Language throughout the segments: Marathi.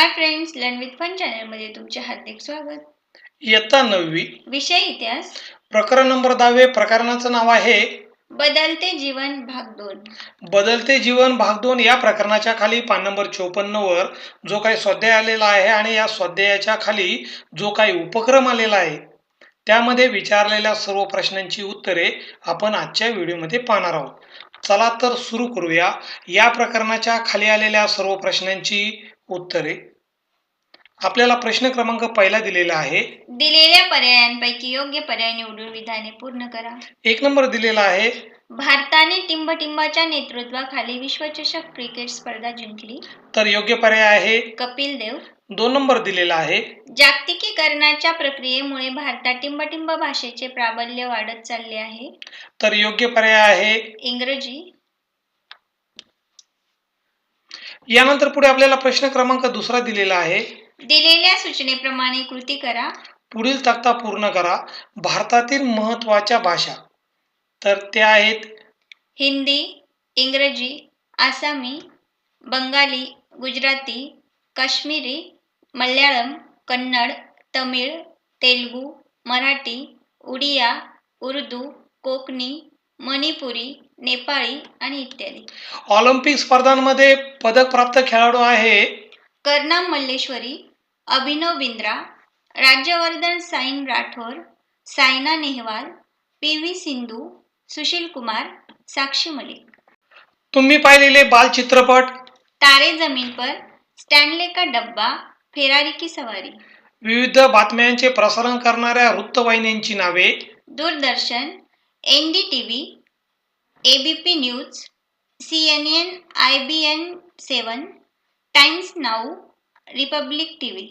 Hi friends learn with fun चॅनलमध्ये तुमचे हार्दिक स्वागत. इयत्ता नववी. विषय इतिहास. प्रकरण नंबर दहावे प्रकरणाचं नाव आहे बदलते जीवन भाग दोन. बदलते जीवन भाग दोन या प्रकरणाच्या खाली पान नंबर चोपन्न वर जो काही स्वाध्याय आलेला आहे आणि या स्वाध्यायाच्या खाली जो काही उपक्रम आलेला आहे त्यामध्ये विचारलेल्या सर्व प्रश्नांची उत्तरे आपण आजच्या व्हिडिओमध्ये पाहणार आहोत. चला तर सुरू करूया. या प्रकरणाच्या खाली आलेल्या सर्व प्रश्नांची उत्तरे. आपल्याला प्रश्न क्रमांक पहिला दिलेला आहे. दिलेल्या पर्यायांपैकी योग्य पर्याय निवडून विधाने पूर्ण करा. एक नंबर दिलेला आहे. भारताने टिंबटिंबाच्या नेतृत्वाखाली विश्वचषक क्रिकेट स्पर्धा जिंकली. तर योग्य पर्याय आहे. कपिल देव. दोन नंबर दिलेला आहे. जागतिकीकरणाच्या प्रक्रियेमुळे भारतात टिंबटिंब भाषेचे प्राबल्य वाढत चालले आहे. तर योग्य पर्याय आहे. इंग्रजी. यानंतर पुढे आपल्याला प्रश्न क्रमांक दुसरा दिलेला आहे. दिलेल्या सूचनेप्रमाणे कृती करा. पुढील तक्ता पूर्ण करा. भारतातील महत्त्वाच्या भाषा. तर त्या आहेत हिंदी इंग्रजी आसामी बंगाली गुजराती काश्मीरी मल्याळम कन्नड तमिळ तेलुगू मराठी उडिया उर्दू कोकणी मणिपुरी नेपाळी आणि इत्यादी ऑलिम्पिक स्पर्धांमध्ये पदक प्राप्त खेळाडू आहे कर्णम मल्लेश्वरी अभिनव बिंद्रा राज्यवर्धन साईन राठोर सायना नेहवाल पी व्ही सिंधू सुशील कुमार साक्षी मलिक. तुम्ही पाहिलेले बाल चित्रपट तारे जमीन पर स्टॅनले का डब्बा फेरारी की सवारी. विविध बातम्यांचे प्रसारण करणाऱ्या वृत्तवाहिन्यांची नावे? Doordarshan N D T V A B P news C N N I B N seven Times Now Republic T V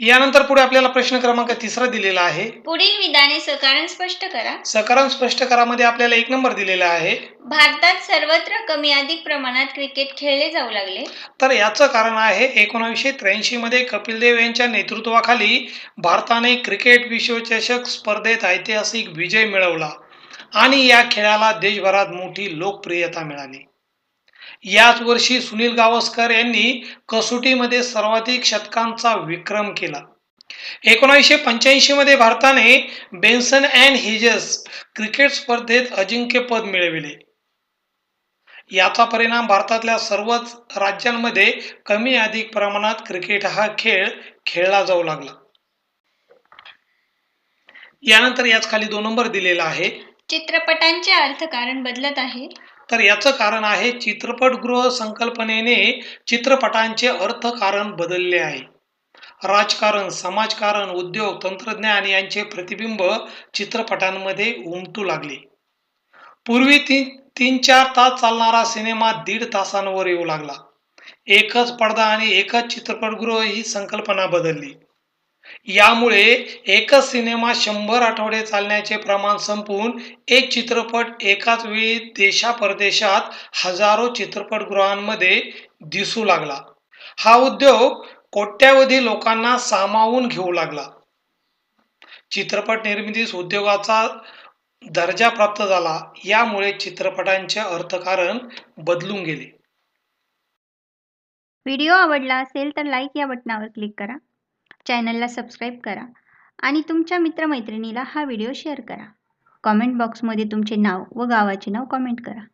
यानंतर पुढे आपल्याला प्रश्न क्रमांक तिसरा दिलेला आहे. पुढील विधाने सकारण स्पष्ट करा. सकाराम स्पष्ट करामध्ये आपल्याला एक नंबर दिलेला आहे. भारतात सर्वत्र कमी अधिक प्रमाणात क्रिकेट खेळले जाऊ लागले. तर याचं कारण आहे एकोणावीसशे त्र्याऐंशी मध्ये कपिल देव यांच्या नेतृत्वाखाली भारताने क्रिकेट विश्वचषक स्पर्धेत ऐतिहासिक विजय मिळवला. आणि या खेळाला देशभरात मोठी लोकप्रियता मिळाली. याच वर्षी सुनील गावस्कर यांनी कसोटीमध्ये सर्वाधिक शतकांचा विक्रम केला. एकोणीसशे पंच्याऐंशी मध्ये भारताने बेन्सन अँड हिजेस क्रिकेट स्पर्धेत अजिंक्यपद मिळविले. याचा परिणाम भारतातल्या सर्वच राज्यांमध्ये कमी अधिक प्रमाणात क्रिकेट हा खेळ खेळला जाऊ लागला. यानंतर याच खाली दोन नंबर दिलेला आहे. चित्रपटांचे अर्थकारण बदलत आहे. तर याचं कारण आहे चित्रपटगृह संकल्पनेने चित्रपटांचे अर्थकारण बदलले आहे. राजकारण समाजकारण उद्योग तंत्रज्ञान यांचे प्रतिबिंब चित्रपटांमध्ये उमटू लागले. पूर्वी तीन तीन चार तास चालणारा सिनेमा दीड तासांवर येऊ लागला. एकच पडदा आणि एकच चित्रपटगृह ही संकल्पना बदलली. यामुळे एकच सिनेमा शंभर आठवडे चालण्याचे प्रमाण संपून एक चित्रपट एकाच वेळी देशा परदेशात हजारो चित्रपटगृहांमध्ये दिसू लागला. हा उद्योग कोट्यावधी लोकांना सामावून घेऊ लागला. चित्रपट निर्मितीस उद्योगाचा दर्जा प्राप्त झाला यामुळे चित्रपटांचे अर्थकारण बदलून गेले. व्हिडिओ आवडला असेल तर लाईक या बटनावर क्लिक करा. चॅनलला सबस्क्राईब करा आणि तुमच्या मित्रमैत्रिणीला हा व्हिडिओ शेअर करा. कॉमेंट बॉक्समध्ये तुमचे नाव व गावाचे नाव कॉमेंट करा.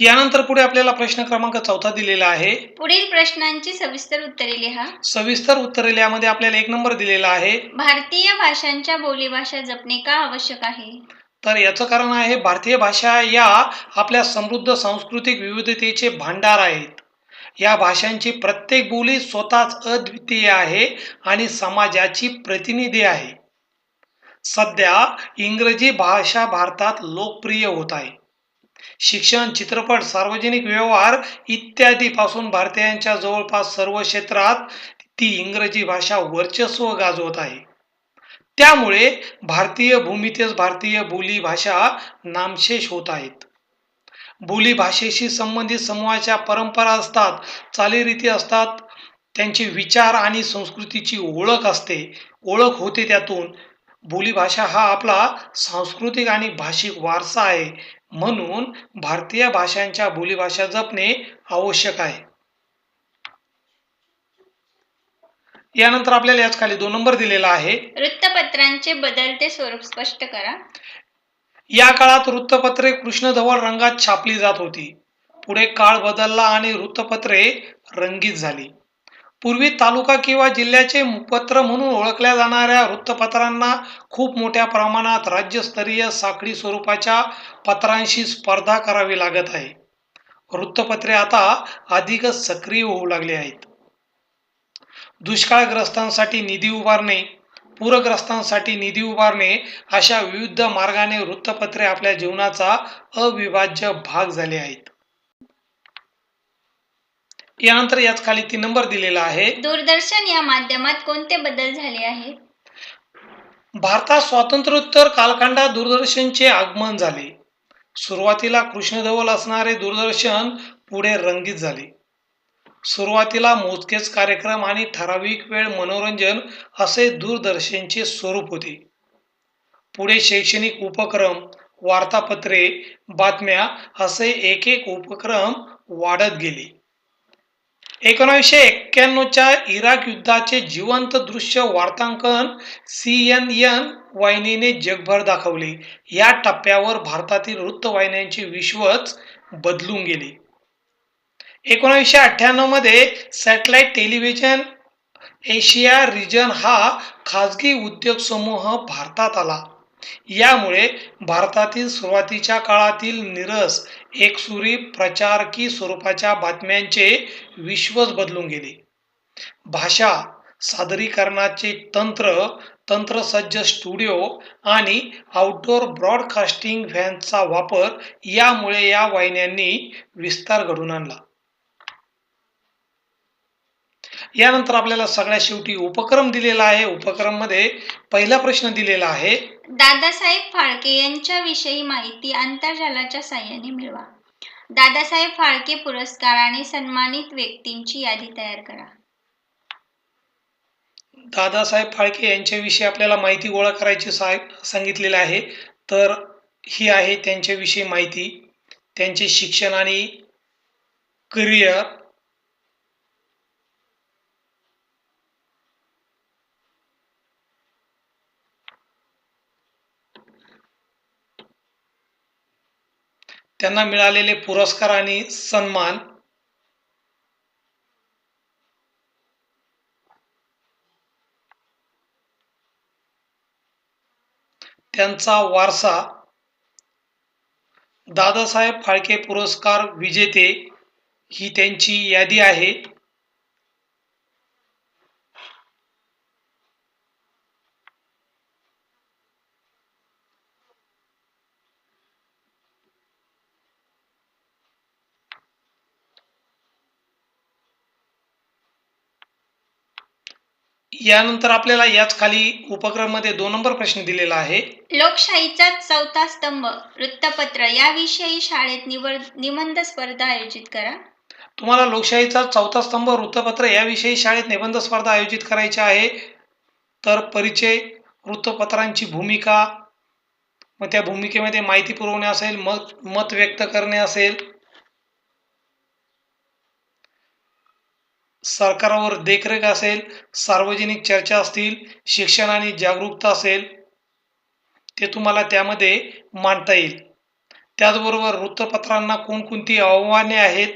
यानंतर पुढे आपल्याला प्रश्न क्रमांक चौथा दिलेला आहे. पुढील प्रश्नांची सविस्तर उत्तरे लिहा. सविस्तर उत्तर यामध्ये आपल्याला एक नंबर दिलेला आहे. भारतीय भाषांच्या बोलीभाषा जपणे का आवश्यक आहे? तर याचं कारण आहे भारतीय भाषा या आपल्या समृद्ध सांस्कृतिक विविधतेचे भांडार आहेत. या भाषांची प्रत्येक बोली स्वतःच अद्वितीय आहे आणि समाजाची प्रतिनिधी आहे. सध्या इंग्रजी भाषा भारतात लोकप्रिय होत आहे. शिक्षण चित्रपट सार्वजनिक व्यवहार इत्यादी पासून भारतीयांच्या जवळपास सर्व क्षेत्रात ती इंग्रजी भाषा वर्चस्व गाजवत आहे. त्यामुळे भारतीय भूमितेच भारतीय बोली भाषा नामशेष होत आहेत. बोली भाषेशी संबंधित समूहाच्या परंपरा असतात चालीरीती असतात त्यांचे विचार आणि संस्कृतीची ओळख असते. ओळख होते त्यातून. बोलीभाषा हा आपला सांस्कृतिक आणि भाषिक वारसा आहे. म्हणून भारतीय भाषांच्या बोलीभाषा जपणे आवश्यक आहे. यानंतर आपल्याला याच खाली दोन नंबर दिलेला आहे. वृत्तपत्रांचे बदलते स्वरूप स्पष्ट करा. या काळात वृत्तपत्रे कृष्णधवल रंगात छापली जात होती. पुढे काळ बदलला आणि वृत्तपत्रे रंगीत झाली. पूर्वी तालुका किंवा जिल्ह्याचे पत्र म्हणून ओळखल्या जाणाऱ्या वृत्तपत्रांना खूप मोठ्या प्रमाणात राज्यस्तरीय साखळी स्वरूपाच्या पत्रांशी स्पर्धा करावी लागत आहे. वृत्तपत्रे आता अधिकच सक्रिय होऊ लागली आहेत. दुष्काळग्रस्तांसाठी निधी उभारणे पूरग्रस्तांसाठी निधी उभारणे अशा विविध मार्गाने वृत्तपत्रे आपल्या जीवनाचा अविभाज्य भाग झाले आहेत. यानंतर याच खाली तीन नंबर दिलेला आहे. दूरदर्शन या माध्यमात कोणते बदल झाले आहेत? भारतात स्वातंत्र्योत्तर कालखंडात दूरदर्शनचे आगमन झाले. सुरुवातीला कृष्णधवल असणारे दूरदर्शन पुढे रंगीत झाले. सुरुवातीला मोजकेच कार्यक्रम आणि ठराविक वेळ मनोरंजन असे दूरदर्शनचे स्वरूप होते. पुढे शैक्षणिक उपक्रम वार्तापत्रे बातम्या असे एक एक उपक्रम वाढत गेले. एकोणीसशे एक्क्याण्णवच्या इराक युद्धाचे जिवंत दृश्य वार्तांकन सी एन एन वाहिनीने जगभर दाखवले. या टप्प्यावर भारतातील वृत्तवाहिन्यांचे विश्वच बदलून गेले. एकोणीसशे अठ्ठ्याण्णवमध्ये सॅटेलाइट टेलिव्हिजन एशिया रिजन हा खाजगी उद्योग समूह भारतात आला. यामुळे भारतातील सुरुवातीच्या काळातील निरस एकसुरी प्रचारकी स्वरूपाच्या बातम्यांचे विश्वच बदलून गेले. भाषा सादरीकरणाचे तंत्र तंत्रसज्ज स्टुडिओ आणि आउटडोअर ब्रॉडकास्टिंग व्हॅनचा वापर यामुळे या वाहिन्यांनी विस्तार घडून आणला. यानंतर आपल्याला सगळ्यात शेवटी उपक्रम दिलेला आहे. उपक्रममध्ये पहिला प्रश्न दिलेला आहे. दादासाहेब फाळके यांच्याविषयी माहिती आंतरजालाच्या साहाय्याने मिळवा. दादासाहेब फाळके पुरस्काराने सन्मानित व्यक्तींची यादी तयार करा. दादासाहेब फाळके यांच्याविषयी आपल्याला माहिती गोळा करायची सांगितलेलं आहे. तर ही आहे त्यांच्याविषयी माहिती. त्यांचे शिक्षण आणि करिअर त्यांना मिळालेले पुरस्कार आणि सन्मान. त्यांचा वारसा दादासाहेब फाळके पुरस्कार विजेते ही त्यांची यादी आहे. यानंतर आपल्याला याच खाली उपक्रममध्ये दोन नंबर प्रश्न दिलेला आहे. लोकशाहीचा चौथा स्तंभ वृत्तपत्र याविषयी शाळेत निवड निबंध स्पर्धा आयोजित करा. तुम्हाला लोकशाहीचा चौथा स्तंभ वृत्तपत्र याविषयी शाळेत निबंध स्पर्धा आयोजित करायची आहे. तर परिचय वृत्तपत्रांची भूमिका मग त्या भूमिकेमध्ये माहिती पुरवणे असेल मत मत व्यक्त करणे असेल सरकारवर देखरेख असेल सार्वजनिक चर्चा असतील शिक्षण आणि जागरूकता असेल ते तुम्हाला त्यामध्ये मांडता येईल. त्याचबरोबर वृत्तपत्रांना कोणकोणती आव्हाने आहेत?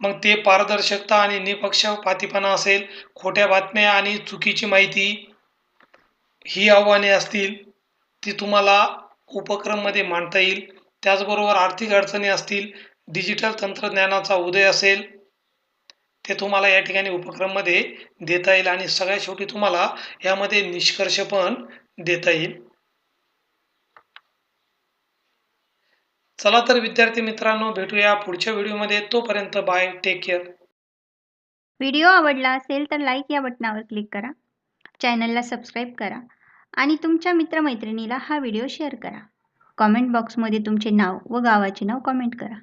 मग ते पारदर्शकता आणि निपक्षपातीपणा असेल खोट्या बातम्या आणि चुकीची माहिती ही आव्हाने असतील ती तुम्हाला उपक्रममध्ये मांडता येईल. त्याचबरोबर आर्थिक अडचणी असतील डिजिटल तंत्रज्ञानाचा उदय असेल ते तुम्हाला या ठिकाणी उपक्रममध्ये देता येईल आणि सगळ्यात शेवटी तुम्हाला यामध्ये निष्कर्ष पण देता येईल. चला तर विद्यार्थी मित्रांनो भेटूया पुढच्या व्हिडिओमध्ये. तोपर्यंत बाय टेक केअर व्हिडिओ आवडला असेल तर लाईक या बटनावर क्लिक करा. चॅनलला सबस्क्राईब करा आणि तुमच्या मित्रमैत्रिणीला हा व्हिडिओ शेअर करा. कॉमेंट बॉक्समध्ये तुमचे नाव व गावाचे नाव कॉमेंट करा.